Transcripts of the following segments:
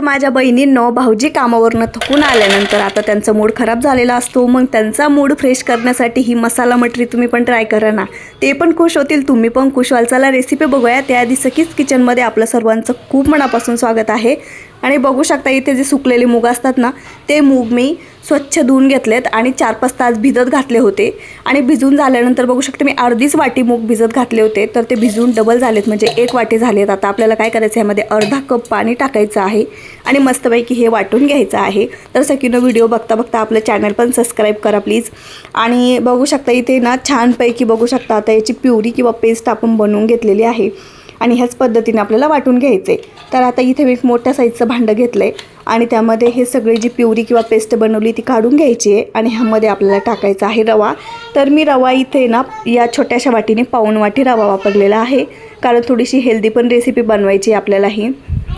तर माझ्या बहिणींनो भाऊजी कामावरनं थकून आल्यानंतर आता त्यांचा मूड खराब झालेला असतो. मग त्यांचा मूड फ्रेश करण्यासाठी ही मसाला मटरी तुम्ही पण ट्राय करा ना. ते पण खुश होतील तुम्ही पण खुश व्हाल. चला रेसिपी बघूया त्याआधी सखीच किचनमध्ये आपलं सर्वांचं खूप मनापासून स्वागत आहे. आणि बघू शकता इथे जे सुकलेले मूग असतात ना ते मूग मी स्वच्छ धुवून घेतलेत आणि चार पाच तास भिजत घातले होते. आणि भिजून झाल्यानंतर बघू शकते मी अर्धीच वाटी मूग भिजत घातले होते तर ते भिजून डबल झालेत म्हणजे एक वाटी झालेत. आता आपल्याला काय करायचं यामध्ये अर्धा कप पाणी टाकायचं आहे आणि मस्तपैकी हे वाटून घ्यायचं आहे. तर सकीनं व्हिडिओ बघता बघता आपलं चॅनल पण सबस्क्राईब करा प्लीज आणि बघू शकता इथे ना छानपैकी बघू शकता आता याची प्युरी किंवा पेस्ट आपण बनवून घेतलेली आहे. आणि ह्याच पद्धतीने आपल्याला वाटून घ्यायचे. तर आता इथे मी एक मोठ्या साईजचं भांडं घेतलं आहे आणि त्यामध्ये हे सगळी जी प्युरी किंवा पेस्ट बनवली ती काढून घ्यायची आहे आणि ह्यामध्ये आपल्याला टाकायचा आहे रवा. तर मी रवा इथे ना या छोट्याशा वाटीने पाऊण वाटी रवा वापरलेला आहे. कारण थोडीशी हेल्दी पण रेसिपी बनवायची आहे आपल्याला ही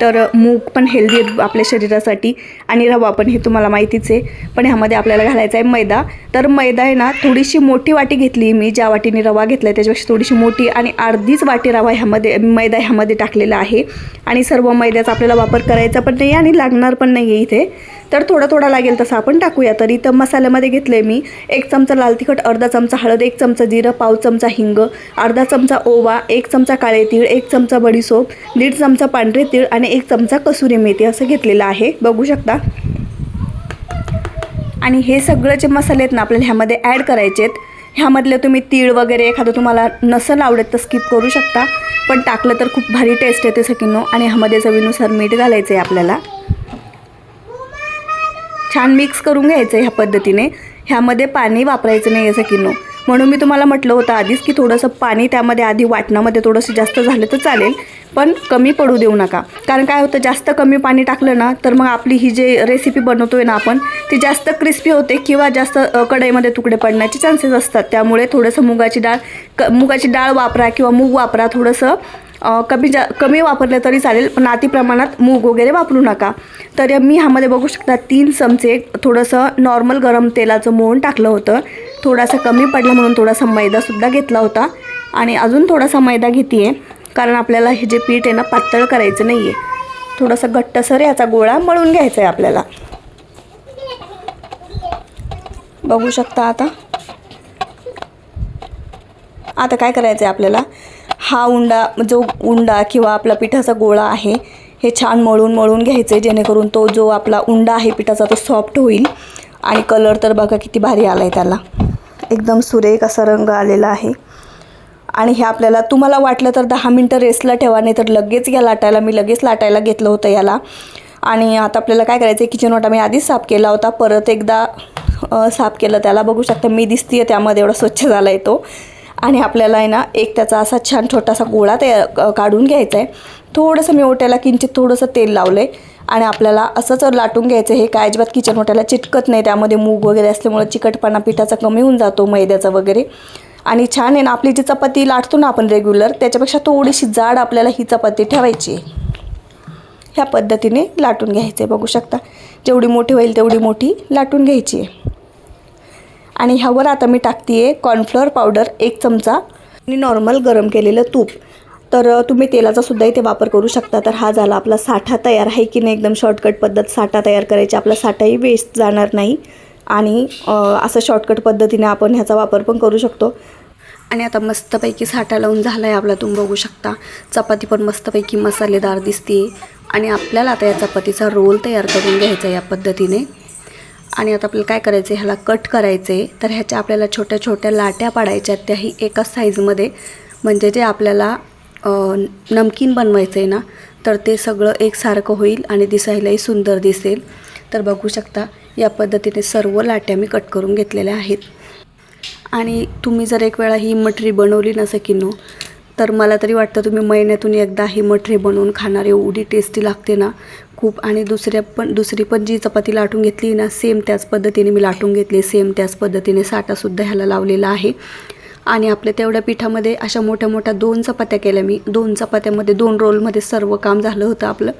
तर मूग पण हेल्दी आपल्या शरीरासाठी आणि रवा पण हे तुम्हाला माहितीच आहे. पण ह्यामध्ये आपल्याला घालायचा आहे मैदा. तर मैदा आहे ना थोडीशी मोठी वाटी घेतली मी ज्या वाटीने रवा घेतला आहे त्याच्यापेक्षा थोडीशी मोठी आणि अर्धीच वाटी रवा ह्यामध्ये मैदा ह्यामध्ये टाकलेला आहे. आणि सर्व मैद्याचा आपल्याला वापर करायचा पण नाही आणि लागणार पण नाही आहे इथे. तर थोडा थोडा लागेल तसं आपण टाकूया तर. इथं मसाल्यामध्ये घेतलं आहे मी एक चमचा लाल तिखट अर्धा चमचा हळद एक चमचा जिरं पाव चमचा हिंग अर्धा चमचा ओवा एक चमचा काळे तीळ एक चमचा बडीसोप दीड चमचा पांढरे तीळ आणि एक चमचा कसुरी मेथी असं घेतलेलं आहे. बघू शकता. आणि हे सगळं जे मसाले आहेत ना आपल्याला ह्यामध्ये ॲड करायचे आहेत. ह्यामधले तुम्ही तीळ वगैरे एखादं तुम्हाला नसेल आवडत तर स्किप करू शकता. पण टाकलं तर खूप भारी टेस्ट येते सकिनो आणि ह्यामध्ये चवीनुसार मीठ घालायचं आहे आपल्याला. छान मिक्स करून घ्यायचं ह्या पद्धतीने. ह्यामध्ये पाणी वापरायचं नाही असं किनो म्हणून मी तुम्हाला म्हटलं होतं आधीच की थोडंसं पाणी त्यामध्ये आधी वाटणामध्ये थोडंसं जास्त झालं तर चालेल पण कमी पडू देऊ नका. कारण काय होतं जास्त कमी पाणी टाकलं ना तर मग आपली ही जे रेसिपी बनवतो आहे ना आपण ती जास्त क्रिस्पी होते किंवा जास्त कढईमध्ये तुकडे पडण्याचे चान्सेस असतात. त्यामुळे थोडंसं मुगाची डाळ क मुगाची डाळ वापरा किंवा मूग वापरा थोडंसं कमी जा कमी वापरलं तरी चालेल पण अति प्रमाणात मूग वगैरे वापरू नका. तर मी ह्यामध्ये बघू शकता तीन चमचे थोडंसं नॉर्मल गरम तेलाचं मोहन टाकलं होतं. थोडासा कमी पडला म्हणून थोडासा मैदासुद्धा घेतला होता. आणि अजून थोडासा मैदा घेते आहे कारण आपल्याला हे जे पीठ आहे ना पातळ करायचं नाही आहे थोडंसं घट्टसर याचा गोळा मळून घ्यायचा आहे आपल्याला. बघू शकता आता. आता काय करायचं आहे आपल्याला? हा उंडा जो उंडा किंवा आपला पिठाचा गोळा आहे हे छान मळून मळून घ्यायचं आहे जेणेकरून तो जो आपला उंडा आहे पिठाचा तो सॉफ्ट होईल. आणि कलर तर बघा किती भारी आला आहे त्याला. एकदम सुरेख असा रंग आलेला आहे. आणि हे आपल्याला तुम्हाला वाटलं तर दहा मिनटं रेस्टला ठेवा नाही तर लगेच घ्या लाटायला मी लगेच लाटायला घेतलं होतं याला. आणि आता आपल्याला काय करायचं आहे किचन वाटा मी आधीच साफ केला होता. परत एकदा साफ केलं त्याला बघू शकता मी दिसतीये त्यामध्ये एवढा स्वच्छ झाला आहे तो. आणि आपल्याला आहे ना एक त्याचा असा छान छोटासा गोळा तयार काढून घ्यायचा आहे थोडंसं मी ओट्याला किंचित थोडंसं तेल लावलं आहे आणि आपल्याला असंच लाटून घ्यायचं हे काय अजिबात किचन ओट्याला चिटकत नाही. त्यामध्ये मूग वगैरे असल्यामुळे चिकटपणा पिठाचा कमी होऊन जातो मैद्याचा वगैरे. आणि छान आहे ना आपली जी चपाती लाटतो ना आपण रेग्युलर त्याच्यापेक्षा थोडीशी जाड आपल्याला ही चपाती ठेवायची आहे. ह्या पद्धतीने लाटून घ्यायचं आहे बघू शकता. जेवढी मोठी होईल तेवढी मोठी लाटून घ्यायची आहे. आणि ह्यावर आता मी टाकते आहे कॉर्नफ्लॉवर पावडर एक चमचा. आणि नॉर्मल गरम केलेलं तूप. तर तुम्ही तेलाचा सुद्धा इथे वापर करू शकता. तर हा झाला आपला साठा तयार आहे की नाही एकदम शॉर्टकट पद्धत साठा तयार करायची. आपला साठाही वेस्ट जाणार नाही. आणि असं शॉर्टकट पद्धतीने आपण ह्याचा वापर पण करू शकतो. आणि आता मस्तपैकी साठा लावून झाला आहे आपला. तुम्ही बघू शकता. चपाती पण मस्तपैकी मसालेदार दिसते आणि आपल्याला आता या चपातीचा रोल तयार करून घ्यायचा आहे या पद्धतीने. आणि आता आपल्याला काय करायचं आहे ह्याला कट करायचं आहे तर ह्याच्या आपल्याला छोट्या छोट्या लाट्या पाडायच्या त्याही एकाच साईजमध्ये म्हणजे जे आपल्याला नमकीन बनवायचं आहे ना तर ते सगळं एकसारखं होईल आणि दिसायलाही सुंदर दिसेल. तर बघू शकता या पद्धतीने सर्व लाट्या मी कट करून घेतलेल्या आहेत. आणि तुम्ही जर एक वेळा ही मटरी बनवली ना सकिनो तर मला तरी वाटतं तुम्ही महिन्यातून एकदा ही मठरे बनवून खाणार. एवढी टेस्टी लागते ना. खूप आणि दुसऱ्या पण दुसरी पण जी चपाती लाटून घेतली ना सेम त्याच पद्धतीने मी लाटून घेतली. सेम त्याच पद्धतीने साठासुद्धा ह्याला लावलेला आहे. आणि आपल्या तेवढ्या पिठामध्ये अशा मोठ्या मोठ्या दोन चपात्या केल्या मी. दोन चपात्यामध्ये दोन रोलमध्ये सर्व काम झालं होतं आपलं.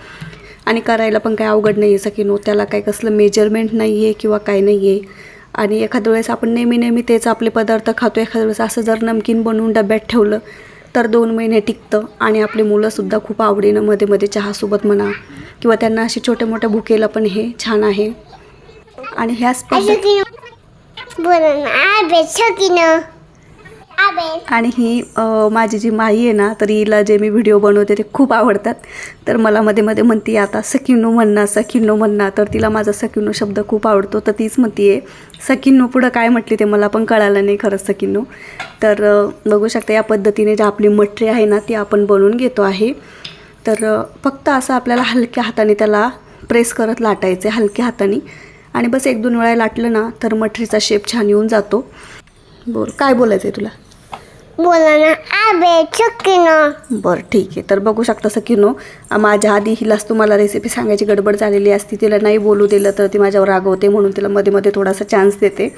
आणि करायला पण काही अवघड नाही आहे सकिनो त्याला काय कसलं मेजरमेंट नाही आहे किंवा काय नाही आहे आणि एखाद्या वेळेस आपण नेहमी नेहमी तेच आपले पदार्थ खातो. एखाद्या वेळेस असं जर नमकीन बनवून डब्यात ठेवलं तर दोन महिने टिकतं आणि आपली मुलंसुद्धा खूप आवडीनं मध्ये मध्ये चहासोबत म्हणा किंवा त्यांना असे छोट्या मोठ्या भुकेला पण हे छान आहे. आणि ह्याच पद्धती बोला ना आबे छकीनं आबे आणि ही माझी जी माई आहे ना तर हिला जे मी व्हिडिओ बनवते ते खूप आवडतात. तर मला मध्ये मध्ये म्हणते आता सखिनो म्हणणं सखिनो म्हणणं तर तिला माझा सखिनो शब्द खूप आवडतो तर तीच म्हणते आहे सखिनो पुढं काय म्हटली ते मला पण कळालं नाही खरंच सखिनो. तर बघू शकता या पद्धतीने ज्या आपली मटरी आहे ना ती आपण बनवून घेतो आहे. तर फक्त असं आपल्याला हलक्या हाताने त्याला प्रेस करत लाटायचे हलक्या हाताने. आणि बस एक दोन वेळा लाटलं ना तर मठरीचा शेप छान येऊन जातो. बोल काय बोलायचं आहे तुला? बोला ना आबे छकीनं बरं ठीक आहे. तर बघू शकता सकिनो माझ्या आधी हिलाच तुम्हाला रेसिपी सांगायची गडबड झालेली असती तिला नाही बोलू दिलं तर ती माझ्यावर रागवते म्हणून तिला मध्ये मध्ये थोडासा चान्स देते.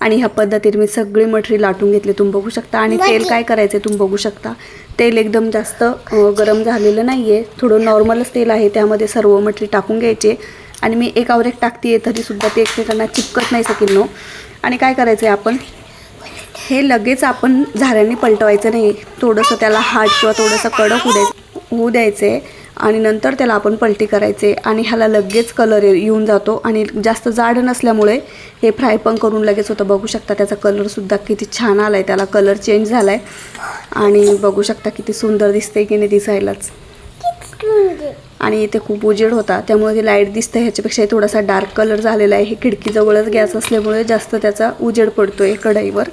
आणि ह्या पद्धतीने मी सगळी मटरी लाटून घेतली. तुम्ही बघू शकता. आणि तेल काय करायचं आहे तुम्ही बघू शकता. तेल एकदम जास्त गरम झालेलं नाही आहे थोडं नॉर्मलच तेल आहे. त्यामध्ये सर्व मटरी टाकून घ्यायचे. आणि मी एकावर एक टाकते आहे तरीसुद्धा ते एकमेकांना चिपकत नाही सकिनो आणि काय करायचं आहे आपण? हे लगेच आपण झाऱ्याने पलटवायचं नाही. थोडंसं त्याला हाट किंवा थोडंसं कडक होऊ द्यायचं होऊ द्यायचे आणि नंतर त्याला आपण पलटी करायचे आणि ह्याला लगेच कलर येऊन जातो आणि जास्त जाड नसल्यामुळे हे फ्राय पण करून लगेच होतं. बघू शकता त्याचा कलरसुद्धा किती छान आला आहे त्याला कलर चेंज झाला आहे आणि बघू शकता किती सुंदर दिसते की नाही दिसायलाच आणि इथे खूप उजेड होता. त्यामुळे ते लाइट दिसतं ह्याच्यापेक्षा थोडासा डार्क कलर झालेला आहे. हे खिडकीजवळच गॅस असल्यामुळे जास्त त्याचा उजेड पडतो आहे कढईवर.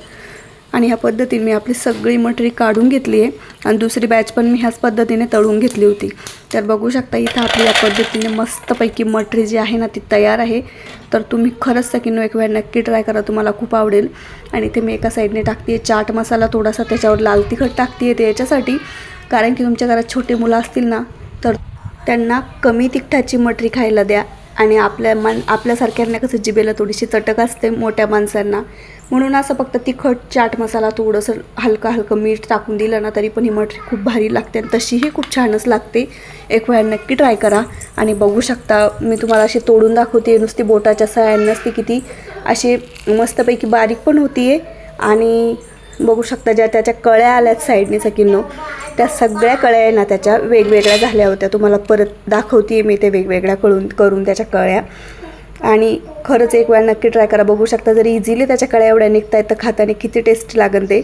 आणि ह्या पद्धतीने मी आपली सगळी मटरी काढून घेतली आहे. आणि दुसरी बॅच पण मी ह्याच पद्धतीने तळून घेतली होती. तर बघू शकता इथं आपली या पद्धतीने मस्तपैकी मटरी जी आहे ना ती तयार आहे. तर तुम्ही खरंच सकिनो एक वेळ नक्की ट्राय करा तुम्हाला खूप आवडेल. आणि इथे मी एका साईडने टाकते चाट मसाला थोडासा त्याच्यावर लाल तिखट टाकते ते याच्यासाठी. कारण की तुमच्या घरात छोटे मुलं असतील ना तर त्यांना कमी तिखटाची मटरी खायला द्या. आणि आपल्या मन आपल्यासारख्यांना कसं जिबेला थोडीशी चटक असते मोठ्या माणसांना. म्हणून असं फक्त तिखट चाट मसाला थोडंसं हलकं हलकं मीठ टाकून दिलं ना तरी पण ही मटरी खूप भारी लागते आणि तशीही खूप छानच लागते. एक वेळा नक्की ट्राय करा आणि बघू शकता मी तुम्हाला अशी तोडून दाखवते नुसती बोटाच्या सहाय्यानं ती किती अशी मस्तपैकी बारीक पण होती आहे आणि बघू शकता ज्या त्याच्या कळ्या आल्यात साईडने सकिनो त्या सगळ्या कळ्या आहे ना त्याच्या वेगवेगळ्या झाल्या होत्या. तुम्हाला परत दाखवते मी ते वेगवेगळ्या कळून करून त्याच्या कळ्या. आणि खरंच एक वेळा नक्की ट्राय करा. बघू शकता जरी इझिली त्याच्या कळ्या एवढ्या निघता आहेत तर खाताने किती टेस्ट लागेल ते.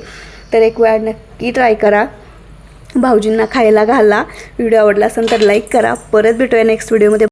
तर एक वेळा नक्की ट्राय करा. भाऊजींना खायला घाला. व्हिडिओ आवडला असेल तर लाईक करा. परत भेटूया नेक्स्ट व्हिडिओमध्ये